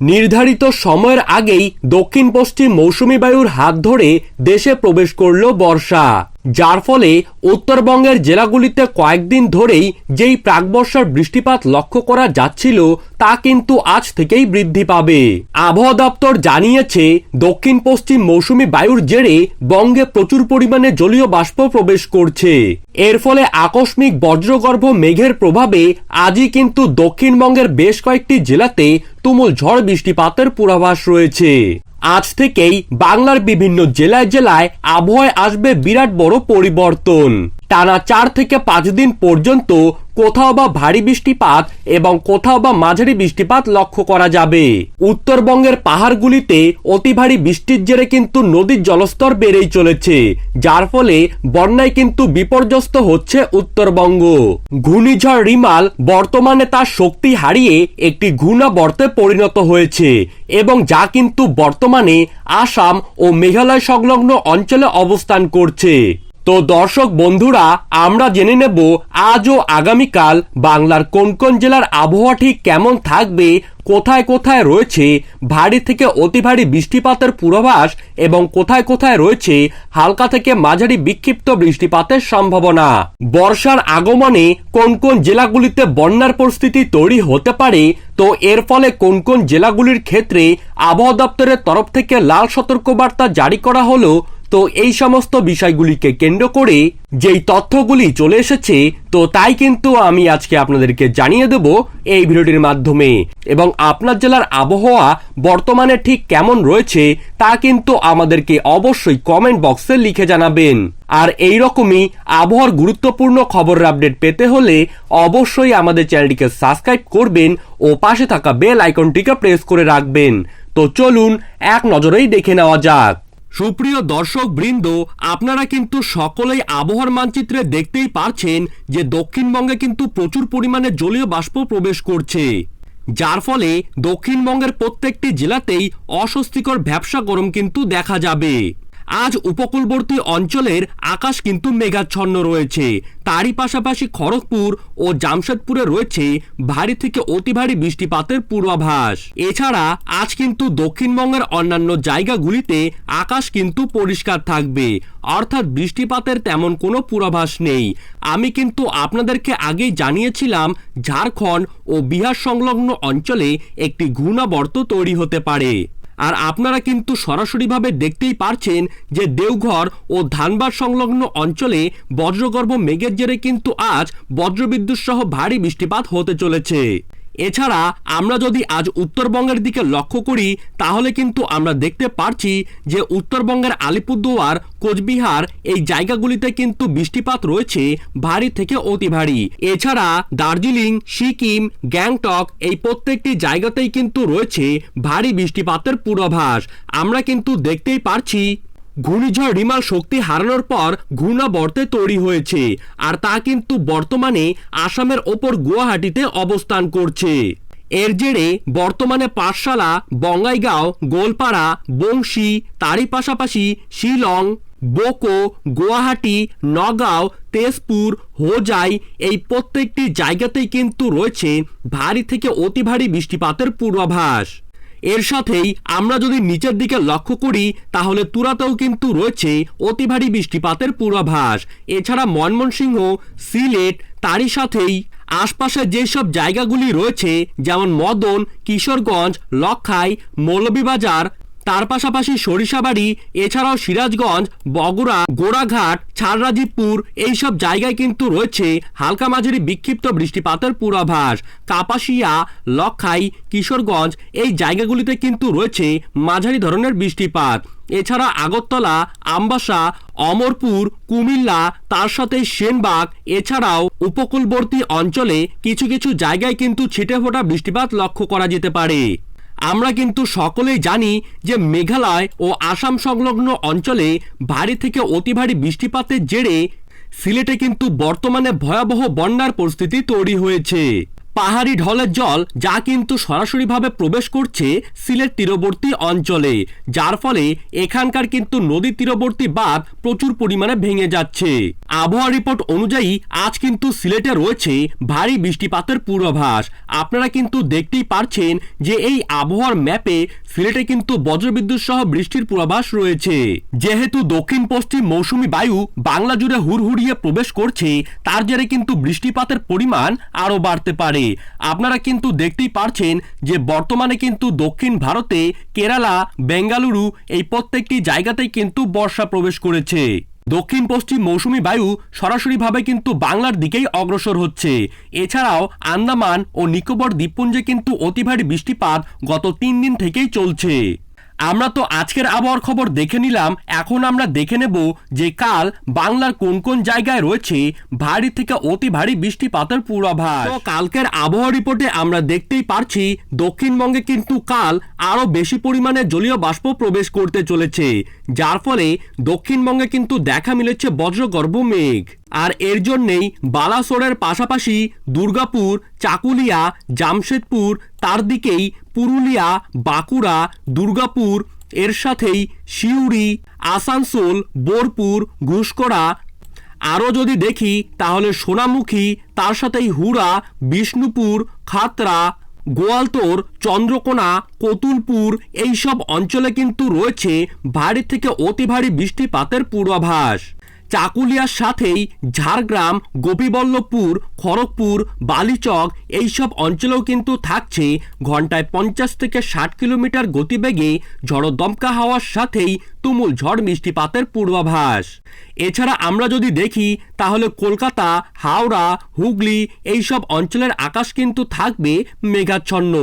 নির্ধারিত সময়ের আগেই দক্ষিণ পশ্চিম মৌসুমি বায়ুর হাত ধরে দেশে প্রবেশ করল বর্ষা। যার ফলে উত্তরবঙ্গের জেলাগুলিতে কয়েকদিন ধরেই যেই প্রাকবর্ষার বৃষ্টিপাত লক্ষ্য করা যাচ্ছিল, তা কিন্তু আজ থেকেই বৃদ্ধি পাবে। আবহাওয়া দপ্তর জানিয়েছে দক্ষিণ পশ্চিম মৌসুমি বায়ুর জেরে বঙ্গে প্রচুর পরিমাণে জলীয় বাষ্প প্রবেশ করছে। এর ফলে আকস্মিক বজ্রগর্ভ মেঘের প্রভাবে আজই কিন্তু দক্ষিণবঙ্গের বেশ কয়েকটি জেলাতে তুমুল ঝড় বৃষ্টিপাতের পূর্বাভাস রয়েছে। আজ থেকেই বাংলার বিভিন্ন জেলায় জেলায় আবহাওয়ায় আসবে বিরাট বড় পরিবর্তন। টানা চার থেকে পাঁচ দিন পর্যন্ত কোথাও বা ভারী বৃষ্টিপাত এবং কোথাও বা মাঝারি বৃষ্টিপাত লক্ষ্য করা যাবে। উত্তরবঙ্গের পাহাড়গুলিতে অতি ভারী বৃষ্টির জেরে কিন্তু নদীর জলস্তর বেড়েই চলেছে, যার ফলে বন্যায় কিন্তু বিপর্যস্ত হচ্ছে উত্তরবঙ্গ। ঘূর্ণিঝড় রিমাল বর্তমানে তার শক্তি হারিয়ে একটি ঘূর্ণাবর্তে পরিণত হয়েছে এবং যা কিন্তু বর্তমানে আসাম ও মেঘালয় সংলগ্ন অঞ্চলে অবস্থান করছে। তো দর্শক বন্ধুরা, আমরা জেনে নেব আজ ও আগামীকাল বাংলার কোন কোন জেলার আবহাওয়া ঠিক কেমন থাকবে, কোথায় কোথায় রয়েছে, ভারী থেকে অতি ভারী বৃষ্টিপাতের পূর্বাভাস এবং কোথায় কোথায় রয়েছে, হালকা থেকে মাঝারি বিক্ষিপ্ত বৃষ্টিপাতের সম্ভাবনা। বর্ষার আগমনে কোন কোন জেলাগুলিতে বন্যার পরিস্থিতি তৈরি হতে পারে, তো এর ফলে কোন কোন জেলাগুলির ক্ষেত্রে আবহাওয়া দপ্তরের তরফ থেকে লাল সতর্কবার্তা জারি করা হলো তো এই সমস্ত বিষয়গুলিকে কেন্দ্র করে যেই তথ্যগুলি চলে এসেছে, তো তাই কিন্তু আমি আজকে আপনাদেরকে জানিয়ে দেব এই ভিডিওটির মাধ্যমে। এবং আপনার জেলার আবহাওয়া বর্তমানে ঠিক কেমন রয়েছে, তা কিন্তু আমাদেরকে অবশ্যই কমেন্ট বক্সে লিখে জানাবেন। আর এই রকমই আবহাওয়ার গুরুত্বপূর্ণ খবরের আপডেট পেতে হলে অবশ্যই আমাদের চ্যানেলটিকে সাবস্ক্রাইব করবেন ও পাশে থাকা বেল আইকনটিকে প্রেস করে রাখবেন। তো চলুন এক নজরেই দেখে নেওয়া যাক। সুপ্রিয় দর্শক বৃন্দ আপনারা কিন্তু সকলেই আবহাওয়ার মানচিত্রে দেখতেই পারছেন যে দক্ষিণবঙ্গে কিন্তু প্রচুর পরিমাণে জলীয় বাষ্প প্রবেশ করছে। যার ফলে দক্ষিণবঙ্গের প্রত্যেকটি জেলাতেই অস্বস্তিকর ব্যবসা গরম কিন্তু দেখা যাবে। আজ উপকূলবর্তী অঞ্চলের আকাশ কিন্তু মেঘাচ্ছন্ন রয়েছে। তারই পাশাপাশি খড়গপুর ও জামশেদপুরে রয়েছে ভারী থেকে অতি ভারী বৃষ্টিপাতের পূর্বাভাস। এছাড়া আজ কিন্তু দক্ষিণবঙ্গের অন্যান্য জায়গাগুলিতে আকাশ কিন্তু পরিষ্কার থাকবে। অর্থাৎ বৃষ্টিপাতের তেমন কোনো পূর্বাভাস নেই। আমি কিন্তু আপনাদেরকে আগেই জানিয়েছিলাম, ঝাড়খণ্ড ও বিহার সংলগ্ন অঞ্চলে একটি ঘূর্ণাবর্ত তৈরি হতে পারে। আর আপনারা কিন্তু সরাসরিভাবে দেখতেই পারছেন যে দেওঘর ও ধানবাদ সংলগ্ন অঞ্চলে বজ্রগর্ভ মেঘের জেরে কিন্তু আজ বজ্রবিদ্যুৎ সহ ভারী বৃষ্টিপাত হতে চলেছে। এছাড়া আমরা যদি আজ উত্তরবঙ্গের দিকে লক্ষ্য করি, তাহলে কিন্তু আমরা দেখতে পারছি যে উত্তরবঙ্গের আলিপুরদুয়ার, কোচবিহার এই জায়গাগুলিতে কিন্তু বৃষ্টিপাত রয়েছে ভারী থেকে অতি ভারী। এছাড়া দার্জিলিং, সিকিম, গ্যাংটক এই প্রত্যেকটি জায়গাতেই কিন্তু রয়েছে ভারী বৃষ্টিপাতের পূর্বাভাস। আমরা কিন্তু দেখতেই পারছি ঘূর্ণিঝড় রিমাল শক্তি হারানোর পর ঘূর্ণাবর্তে তৈরি হয়েছে। আর তা কিন্তু বর্তমানে আসামের ওপর গুয়াহাটিতে অবস্থান করছে। এর জেরে বর্তমানে পাঠশালা, বঙ্গাইগাঁও, গোলপাড়া, বংশী, তারই পাশাপাশি শিলং, বোকো, গুয়াহাটি, নগাঁও, তেজপুর, হোজাই এই প্রত্যেকটি জায়গাতেই কিন্তু রয়েছে ভারী থেকে অতি ভারী বৃষ্টিপাতের পূর্বাভাস। এর সাথেই আমরা যদি নিচের দিকে লক্ষ্য করি, তাহলে তুরাতেও কিন্তু রয়েছে অতি ভারী বৃষ্টিপাতের পূর্বাভাস। এছাড়া ময়মনসিংহ, সিলেট, তারই সাথেই আশপাশে যেসব জায়গাগুলি রয়েছে, যেমন মদন, কিশোরগঞ্জ লক্ষাই মৌলভীবাজার তার পাশাপাশি সরিষাবাড়ি, এছাড়াও সিরাজগঞ্জ, বগুড়া, গোড়াঘাট ছাড়রাজীবপুর এইসব জায়গায় কিন্তু রয়েছে হালকা মাঝারি বিক্ষিপ্ত বৃষ্টিপাতের পূর্বাভাস। কাপাসিয়া, লক্ষাই, কিশোরগঞ্জ এই জায়গাগুলিতে কিন্তু রয়েছে মাঝারি ধরনের বৃষ্টিপাত। এছাড়া আগরতলা, আমবাসা, অমরপুর, কুমিল্লা, তার সাথে সেনবাগ, এছাড়াও উপকূলবর্তী অঞ্চলে কিছু কিছু জায়গায় কিন্তু ছিটে ফোটা বৃষ্টিপাত লক্ষ্য করা যেতে পারে। আমরা কিন্তু সকলেই জানি যে মেঘালয় ও আসাম সংলগ্ন অঞ্চলে ভারী থেকে অতি ভারী বৃষ্টিপাতের জেরে সিলেটে কিন্তু বর্তমানে ভয়াবহ বন্যার পরিস্থিতি তৈরি হয়েছে। পাহাড়ি ঢলের জল যা কিন্তু সরাসরিভাবে প্রবেশ করছে সিলেট তীরবর্তী অঞ্চলে, যার ফলে এখানকার কিন্তু নদী তীরবর্তী বাঁধ প্রচুর পরিমাণে ভেঙে যাচ্ছে। আবহাওয়া রিপোর্ট অনুযায়ী আজ কিন্তু সিলেটে রয়েছে ভারী বৃষ্টিপাতের পূর্বাভাস। আপনারা কিন্তু দেখতেই পারছেন যে এই আবহাওয়ার ম্যাপে সিলেটে কিন্তু বজ্রবিদ্যুৎ সহ বৃষ্টির পূর্বাভাস রয়েছে। যেহেতু দক্ষিণ পশ্চিম মৌসুমি বায়ু বাংলা জুড়ে হুড়হুড়িয়ে প্রবেশ করছে, তার জেরে কিন্তু বৃষ্টিপাতের পরিমাণ আরও বাড়তে পারে। আপনারা কিন্তু দেখতেই পারছেন যে বর্তমানে কিন্তু দক্ষিণ ভারতে কেরালা, বেঙ্গালুরু এই প্রত্যেকটি জায়গাতেই কিন্তু বর্ষা প্রবেশ করেছে। দক্ষিণ পশ্চিম মৌসুমি বায়ু সরাসরিভাবে কিন্তু বাংলার দিকেই অগ্রসর হচ্ছে। এছাড়াও আন্দামান ও নিকোবর দ্বীপপুঞ্জে কিন্তু অতি ভারী বৃষ্টিপাত গত তিন দিন থেকেই চলছে। আমরা তো আজকের আবহাওয়ার খবর দেখে নিলাম। এখন আমরা দেখে নেব যে কাল বাংলার কোন কোন জায়গায় রয়েছে ভারী থেকে অতি ভারী বৃষ্টিপাতের পূর্বাভাস। তো কালকের আবহাওয়া রিপোর্টে আমরা দেখতেই পারছি, দক্ষিণবঙ্গে কিন্তু কাল আরও বেশি পরিমাণে জলীয় বাষ্প প্রবেশ করতে চলেছে। যার ফলে দক্ষিণবঙ্গে কিন্তু দেখা মিলেছে বজ্রগর্ভ মেঘ। আর এর জন্যেই বালাসোরের পাশাপাশি দুর্গাপুর, চাকুলিয়া, জামশেদপুর তার দিকেই পুরুলিয়া, বাঁকুড়া, দুর্গাপুর, এর সাথেই সিউড়ি, আসানসোল, বোরপুর ঘুষকরা আরও যদি দেখি, তাহলে সোনামুখী, তার সাথেই হুড়া, বিষ্ণুপুর, খাতরা, গোয়ালতোর, চন্দ্রকোনা, কতুলপুর, এইসব অঞ্চলে কিন্তু রয়েছে ভারী থেকে অতি ভারী বৃষ্টিপাতের পূর্বাভাস। চাকুলিয়ার সাথেই ঝাড়গ্রাম, গোপীবল্লভপুর, খড়গপুর, বালিচক এইসব অঞ্চলেও কিন্তু থাকছে ঘন্টায় পঞ্চাশ থেকে ষাট কিলোমিটার গতিবেগে ঝড়ো দমকা হওয়ার সাথেই তুমুল ঝড় বৃষ্টিপাতের পূর্বাভাস। এছাড়া আমরা যদি দেখি, তাহলে কলকাতা, হাওড়া, হুগলি এইসব অঞ্চলের আকাশ কিন্তু থাকবে মেঘাচ্ছন্ন।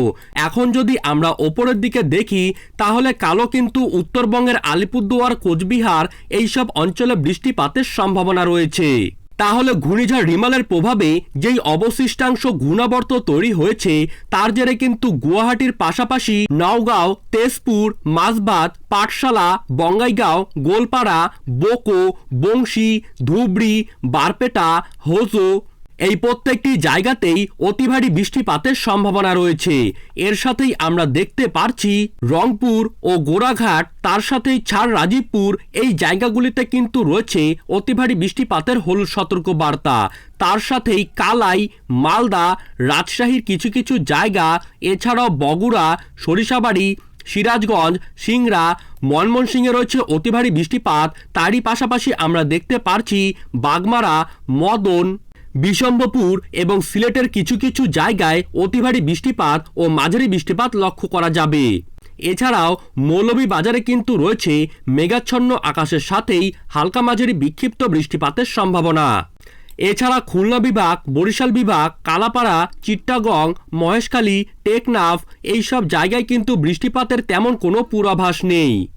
এখন যদি আমরা ওপরের দিকে দেখি, তাহলে কালো কিন্তু উত্তরবঙ্গের আলিপুরদুয়ার, কোচবিহার এইসব অঞ্চলে বৃষ্টিপাতের সম্ভাবনা রয়েছে। তাহলে ঘূর্ণিঝড় রিমালের প্রভাবে যেই অবশিষ্টাংশ ঘূর্ণাবর্ত তৈরি হয়েছে, তার জেরে কিন্তু গুয়াহাটির পাশাপাশি নওগাঁও, তেজপুর মাছবাদ পাঠশালা, বঙ্গাইগাঁও, গোলপাড়া, বোকো, বংশী, ধুবড়ি, বারপেটা, হোজো এই প্রত্যেকটি জায়গাতেই অতি ভারী বৃষ্টিপাতের সম্ভাবনা রয়েছে। এর সাথেই আমরা দেখতে পারছি রংপুর ও গোড়াঘাট, তার সাথেই ছাড় রাজীবপুর, এই জায়গাগুলিতে কিন্তু রয়েছে অতি ভারী বৃষ্টিপাতের হলুদ সতর্ক বার্তা তার সাথেই কালাই, মালদা, রাজশাহীর কিছু কিছু জায়গা, এছাড়াও বগুড়া, সরিষাবাড়ি, সিরাজগঞ্জ, সিংড়া, ময়মনসিংহে রয়েছে অতি ভারী বৃষ্টিপাত। তারই পাশাপাশি আমরা দেখতে পারছি বাগমারা, মদন বিশম্বপুর এবং সিলেটের কিছু কিছু জায়গায় অতি ভারী বৃষ্টিপাত ও মাঝারি বৃষ্টিপাত লক্ষ্য করা যাবে। এছাড়াও মৌলভী বাজারে কিন্তু রয়েছে মেঘাচ্ছন্ন আকাশের সাথেই হালকা মাঝারি বিক্ষিপ্ত বৃষ্টিপাতের সম্ভাবনা। এছাড়া খুলনা বিভাগ, বরিশাল বিভাগ, কালাপাড়া চিট্টাগং মহেশখালী, টেকনাফ এইসব জায়গায় কিন্তু বৃষ্টিপাতের তেমন কোনো পূর্বাভাস নেই।